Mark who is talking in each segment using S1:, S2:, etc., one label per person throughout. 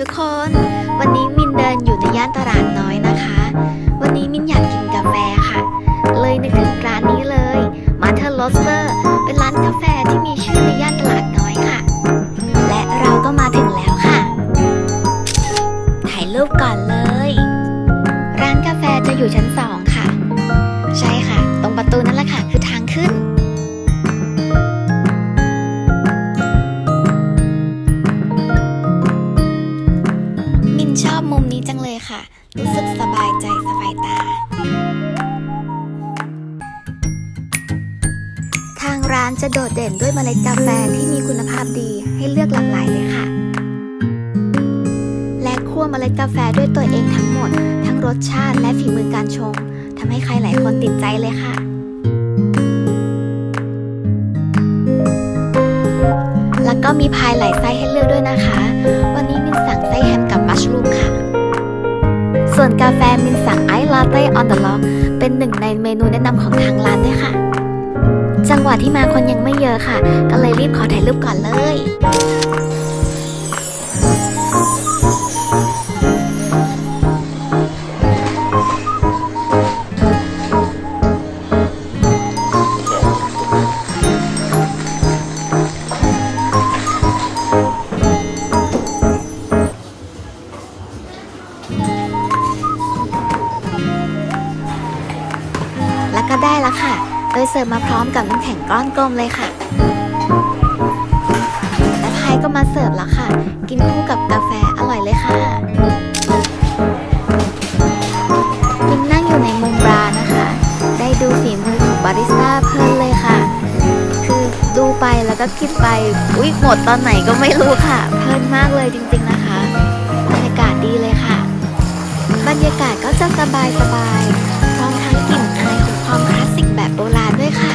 S1: ทุกคน วันนี้มินเดินอยู่ในย่านตลาดน้อยนะคะ วันนี้มินอยากกินกาแฟค่ะ เลยนึกถึงร้านนี้เลยมาเธอโรสเตอร์ เป็นร้านกาแฟที่มีชื่อ อบมุมนี้จังเลยค่ะ รู้สึกสบายใจสบายตา ทางร้านจะโดดเด่นด้วยเมล็ดกาแฟที่มีคุณภาพดีให้เลือกหลากหลายเลยค่ะ และคั่วเมล็ดกาแฟด้วยตัวเองทั้งหมด ทั้งรสชาติและฝีมือการชงทำให้ใครหลายคนติดใจเลยค่ะแล้วก็มีพายหลายไส้ให้เลือกด้วยนะคะ ส่วนกาแฟมินสั่งไอซ์ลาเต้ออนเดอะล็อกเป็นหนึ่งในเมนูแนะนำของทางร้านด้วยค่ะ จังหวะที่มาคนยังไม่เยอะค่ะ ก็เลยรีบขอถ่ายรูปก่อนเลย ก็ได้แล้วค่ะ โดยเสิร์ฟมาพร้อมกับน้ำแข็งก้อนกลมเลยค่ะและพายก็มาเสิร์ฟแล้วค่ะ กินคู่กับกาแฟอร่อยเลยค่ะมินนั่งอยู่ในมุมบาร์นะคะ ได้ดูฝีมือของบาริสต้าเพลินเลยค่ะ คือดูไปแล้วก็คิดไป อุ๊ยหมดตอนไหนก็ไม่รู้ค่ะ เพลินมากเลยจริงๆนะคะ บรรยากาศดีเลยค่ะ บรรยากาศก็จะสบายสบายๆ แบบโบราณด้วยค่ะ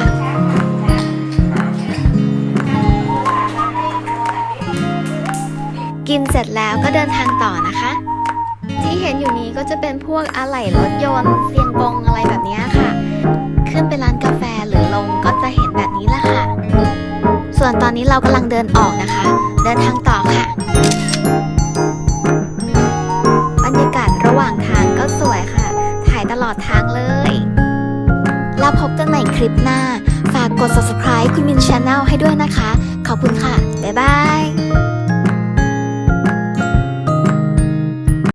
S1: กินเสร็จแล้วก็เดินทางต่อนะคะ ที่เห็นอยู่นี้ก็จะเป็นพวกอะไหล่รถยนต์เสียงกงอะไรแบบนี้ค่ะ ขึ้นไปร้านกาแฟหรือลงก็จะเห็นแบบนี้แหละค่ะ ส่วนตอนนี้เรากำลังเดินออกนะคะ เดินทางต่อค่ะ แล้วพบกันใหม่คลิปหน้า ฝากกด subscribe คุณมินช n แนลให้ด้วยนะคะ ขอบคุณค่ะ บ๊ายบาย